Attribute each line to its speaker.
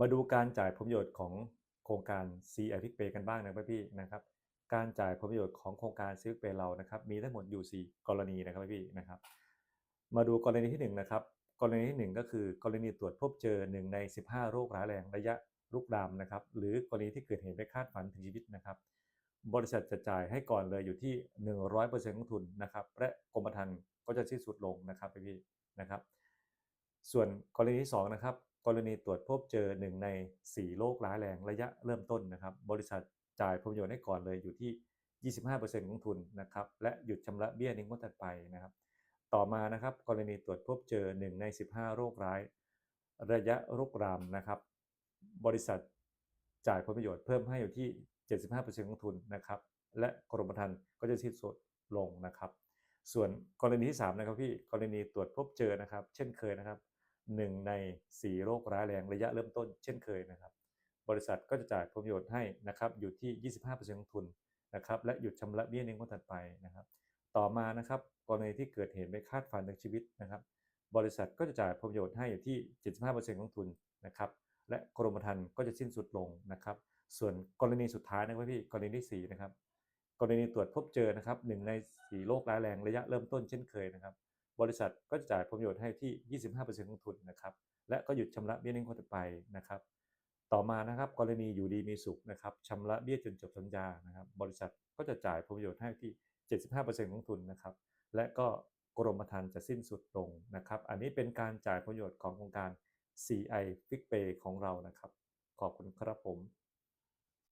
Speaker 1: มาดูการจ่ายผลประโยชน์ของโครงการ CI p i c Pay กันบ้างนะครับพี่นะครับการจ่ายผลประโยชน์ของโครงการ CI p i c Pay เรานะครับมีทั้งหมดอยู่ 4 กรณีนะครับพี่นะครับ มาดูกรณีที่ 1 นะครับ กรณีที่ 1 ก็คือกรณีตรวจพบเจอ 1 ใน 15 โรคร้ายแรงระยะลุกลามนะครับหรือกรณีที่เกิดเหตุไม่คาดฝันถึงชีวิตนะครับ บริษัทจะจ่ายให้ก่อนเลยอยู่ที่ 100%ของทุนนะครับและกรมธรรม์ก็จะสิ้นสุดลงนะครับพี่นะครับ ส่วนกรณีที่2นะครับ กรณีตรวจพบเจอ1ใน 4 โรคร้ายแรงระยะเริ่มต้นนะครับ บริษัทจ่ายผลประโยชน์ให้ก่อนเลยอยู่ที่ 25%ของทุนนะครับ และหยุดชำระเบี้ยในงวดถัดไปนะครับ ต่อมานะครับ กรณีตรวจพบเจอ 1 ใน 15 โรคร้าย ระยะรุกรามนะครับ บริษัทจ่ายผลประโยชน์เพิ่มให้อยู่ที่ 75%ของทุนนะครับ และกรมธรรม์ก็จะสิ้นสุดลงนะครับ ส่วนกรณีที่ 3 นะครับพี่ กรณีตรวจพบเจอนะครับ เช่นเคยนะครับ 1ใน 4 โรคร้ายแรงระยะเริ่มต้นเช่นเคยนะครับ บริษัทก็จะจ่ายผลประโยชน์ให้นะครับอยู่ที่ 25%ของทุนนะครับและหยุดชำระเบี้ยในงวดถัดไปนะครับ ต่อมานะครับกรณีที่เกิดเหตุไม่คาดฝันในชีวิตนะครับ บริษัทก็จะจ่ายผลประโยชน์ให้อยู่ที่ 75%ของทุนนะครับและกรมธรรม์ก็จะสิ้นสุดลงนะครับ ส่วนกรณีสุดท้ายนะครับพี่กรณีที่4นะครับกรณีตรวจพบเจอนะครับหนึ่งใน 4 โรคร้ายแรงระยะเริ่มต้นเช่นเคยนะครับ บริษัทก็จะจ่ายผลประโยชน์ให้ที่ 25%ของทุนนะครับ และก็หยุดชำระเบี้ยในงวดถัดไปนะครับ ต่อมานะครับ กรณีอยู่ดีมีสุขนะครับชำระเบี้ยจนจบสัญญานะครับ บริษัทก็จะจ่ายผลประโยชน์ให้ที่ 75%ของทุนนะครับ และก็กรมธรรม์จะสิ้นสุดลงนะครับ อันนี้เป็นการจ่ายผลประโยชน์ของโครงการ CI Fix Pay ของเรานะครับ ขอบคุณครับผม